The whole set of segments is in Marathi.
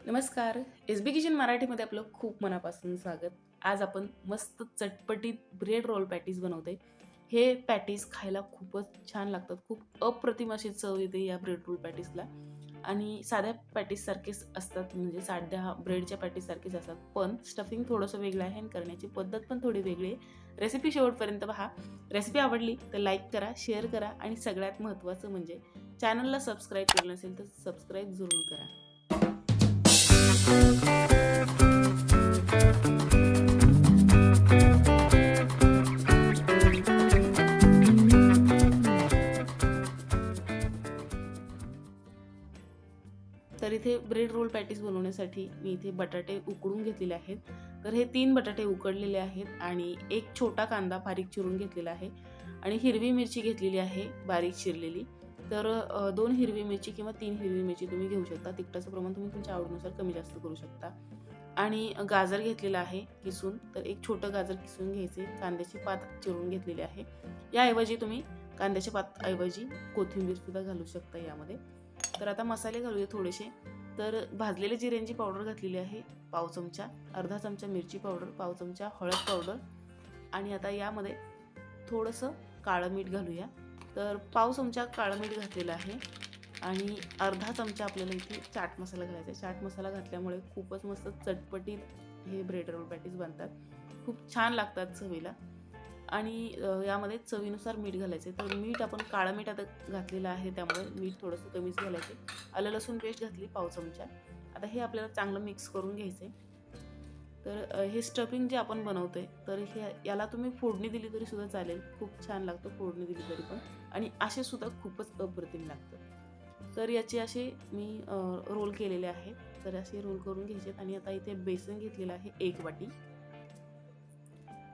नमस्कार. एस बी किचन मराठीमध्ये आपलं खूप मनापासून स्वागत. आज आपण मस्त चटपटीत ब्रेड रोल पॅटीज बनवते हे पॅटीज खायला खूपच छान लागतात. खूप अप्रतिम अशी चव येते या ब्रेड रोल पॅटीजला आणि साध्या पॅटीससारखेच असतात म्हणजे साध्या ब्रेडच्या पॅटीससारखेच असतात. पण स्टफिंग थोडंसं वेगळं आहे आणि करण्याची पद्धत पण थोडी वेगळी आहे. रेसिपी शेवटपर्यंत पहा. रेसिपी आवडली तर लाईक करा शेअर करा आणि सगळ्यात महत्त्वाचं म्हणजे चॅनलला सबस्क्राईब केलं नसेल तर सबस्क्राईब जरूर करा. तर इथे ब्रेड रोल पॅटीस बनवण्यासाठी मी इथे बटाटे उकडून घेतलेले आहेत. तर हे तीन बटाटे उकडलेले आहेत आणि एक छोटा कांदा बारीक चिरून घेतलेला आहे आणि हिरवी मिरची घेतलेली आहे बारीक चिरलेली. तर दोन हिरवी मिरची किंवा तीन हिरवी मिरची तुम्ही घेऊ शकता. तिखटाचं प्रमाण तुम्ही तुमच्या आवडीनुसार कमी जास्त करू शकता. आणि गाजर घेतलेलं आहे किसून. तर एक छोटं गाजर किसून घ्यायचे. कांद्याची पात चिरून घेतलेली आहे. याऐवजी तुम्ही कांद्याच्या पात ऐवजी कोथिंबीर सुद्धा घालू शकता यामध्ये. तर आता मसाले घालूया थोडेसे. तर भाजलेले जिऱ्यांची पावडर घातलेली आहे पाव चमचा अर्धा चमचा मिरची पावडर पाव चमचा हळद पावडर. आणि आता यामध्ये थोडंसं काळं मीठ घालूया. तर पाव चमचा काळं मीठ घातलेलं आहे आणि अर्धा चमचा आपल्याला इथे चाट मसाला घालायचा आहे. चाट मसाला घातल्यामुळे खूपच मस्त चटपटीत हे ब्रेड रोल पॅटीज बनतात. खूप छान लागतात चवीला. आणि यामध्ये चवीनुसार मीठ घालायचे. तर मीठ आपण काळं मीठ आता घातलेलं आहे त्यामुळे मीठ थोडंसं कमीच घालायचे. आलं लसूण पेस्ट घातली पाव चमचा. आता हे आपल्याला चांगलं मिक्स करून घ्यायचं आहे तर हे स्टफिंग जे आपण बनवतोय तर हे याला तुम्ही फोडणी दिली तरी सुद्धा चालेल. खूप छान लागतं फोडणी दिली तरी पण. आणि असे सुद्धा खूपच अप्रतिम लागतं तर याचे असे मी रोल केलेले आहेत. तर असे रोल करून घ्यायचे आणि आता इथे बेसन घेतलेलं आहे एक वाटी.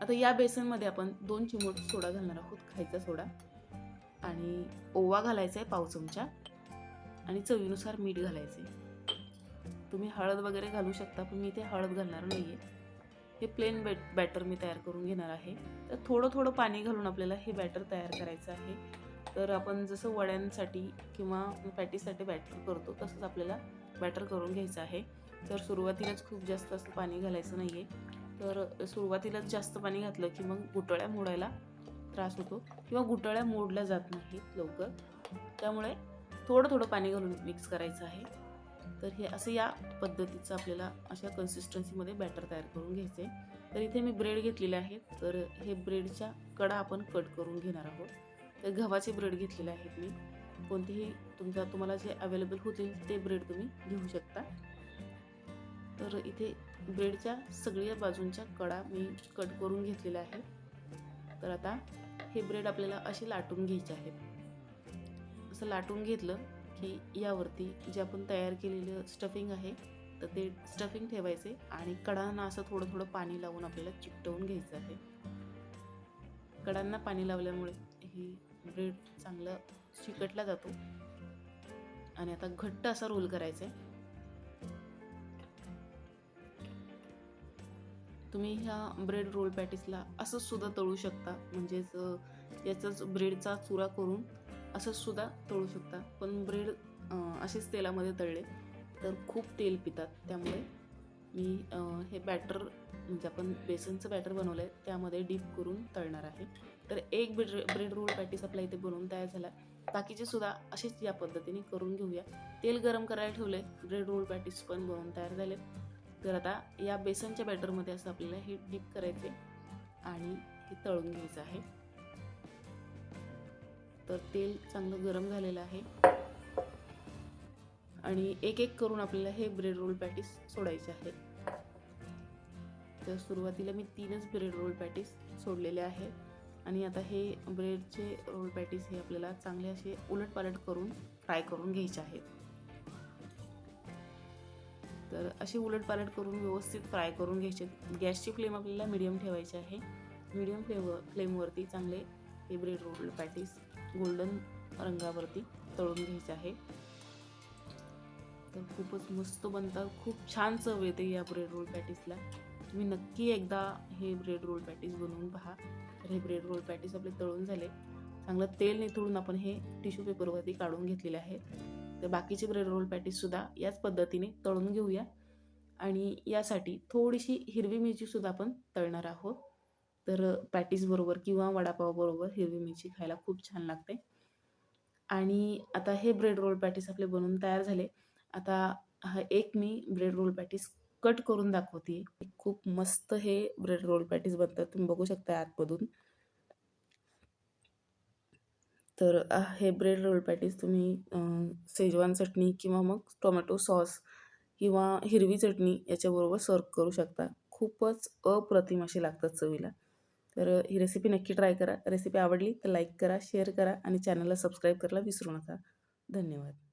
आता या बेसनमध्ये आपण दोन चिमूट सोडा घालणार आहोत खायचा सोडा. आणि ओवा घालायचा आहे पाव चमचा. आणि चवीनुसार मीठ घालायचे तुम्ही हळद वगैरे घालू शकता पण मी इथे हळद घालणार नाही आहे हे प्लेन बॅट बॅटर मी तयार करून घेणार आहे. तर थोडं थोडं पाणी घालून आपल्याला हे बॅटर तयार करायचं आहे. तर आपण जसं वड्यांसाठी किंवा पॅटीसाठी बॅटर करतो तसंच आपल्याला बॅटर करून घ्यायचं आहे. तर सुरुवातीलाच खूप जास्त असं पाणी घालायचं नाही आहे तर सुरुवातीलाच जास्त पाणी घातलं की मग गुटळ्या मोडायला त्रास होतो. किंवा गुटळ्या मोडल्या जात नाहीत लवकर. त्यामुळे थोडं थोडं पाणी घालून मिक्स करायचं आहे. तर हे असं या पद्धतीचं आपल्याला अशा कन्सिस्टन्सीमध्ये बॅटर तयार करून घ्यायचं आहे तर इथे मी ब्रेड घेतलेले आहेत. तर हे ब्रेडच्या कडा आपण कट करून घेणार आहोत. तर गव्हाचे ब्रेड घेतलेले आहेत मी. कोणतेही तुमचा तुम्हाला जे अवेलेबल होतील ते ब्रेड तुम्ही घेऊ शकता. तर इथे ब्रेडच्या सगळ्या बाजूंच्या कडा मी कट करून घेतलेल्या आहेत. तर आता हे ब्रेड आपल्याला असे लाटून घ्यायचे आहेत. असं लाटून घेतलं की यावरती जे आपण तयार केलेलं स्टफिंग आहे तर ते स्टफिंग ठेवायचे आणि कडांना असं थोडं थोडं पाणी लावून आपल्याला चिकटवून घ्यायचं आहे. कडांना पाणी लावल्यामुळे हे ब्रेड चांगलं चिकटला जातो. आणि आता घट्ट असा रोल करायचा आहे. तुम्ही ह्या ब्रेड रोल पॅटीसला असंच सुद्धा तळू शकता. म्हणजेच याचाच ब्रेडचा चुरा करून असंच सुद्धा तळू शकता. पण ब्रेड असेच तेलामध्ये तळले तर खूप तेल पितात. त्यामुळे मी हे बॅटर म्हणजे आपण बेसनचं बॅटर बनवलं आहे त्यामध्ये डीप करून तळणार आहे. तर एक ब्रेड ब्रेड रोल पॅटीस आपला इथे बनवून तयार झाला. बाकीचे सुद्धा असेच या पद्धतीने करून घेऊया. तेल गरम करायला ठेवले ब्रेड रोल पॅटीस पण बनवून तयार झाले तर आता या बेसनच्या बॅटरमध्ये असं आपल्याला हे डीप करायचे आणि हे तळून घ्यायचं आहे. तर तेल चांगलं गरम झालेलं आहे. आणि एक एक करून आपल्याला हे ब्रेड रोल पॅटीस सोडायचे आहेत. तर सुरुवातीला मी तीनच ब्रेड रोल पॅटीस सोडलेले आहेत. आणि आता हे ब्रेडचे रोल पॅटीस हे आपल्याला चांगले असे उलटपालट करून फ्राय करून घ्यायचे आहेत. तर असे उलटपालट करून व्यवस्थित फ्राय करून घ्यायचे. गॅसची फ्लेम आपल्याला मिडियम ठेवायची आहे. मिडियम फ्लेम फ्लेमवरती चांगले हे ब्रेड रोल पॅटीस गोल्डन रंगावरती तळून घ्यायचे आहे. तर खूपच मस्त बनतात. खूप छान चव येते या ब्रेड रोल पॅटीसला तुम्ही नक्की एकदा हे ब्रेड रोल पॅटीस बनवून पहा. तर हे ब्रेड रोल पॅटीस आपले तळून झाले. चांगलं तेल निथळून आपण हे टिश्यू पेपरवरती काढून घेतलेले आहे तर बाकीचे ब्रेड रोल पॅटीससुद्धा याच पद्धतीने तळून घेऊया. आणि यासाठी थोडीशी हिरवी मिरचीसुद्धा आपण तळणार आहोत. तर पॅटीसबरोबर किंवा वडापावबरोबर हिरवी मिरची खायला खूप छान लागते. आणि आता हे ब्रेड रोल पॅटीस आपले बनवून तयार झाले. आता हा एक मी ब्रेड रोल पॅटीस कट करून दाखवते. खूप मस्त हे ब्रेड रोल पॅटीस बनतात. तुम्ही बघू शकता आतमधून. तर हे ब्रेड रोल पॅटीस तुम्ही सेजवान चटणी किंवा मग टोमॅटो सॉस किंवा हिरवी चटणी याच्याबरोबर सर्व करू शकता. खूपच अप्रतिम असे लागतात चवीला. तर ही रेसिपी नक्की ट्राय करा. रेसिपी आवडली तर लाईक करा शेअर करा आणि चॅनलला सबस्क्राईब करायला विसरू नका. धन्यवाद.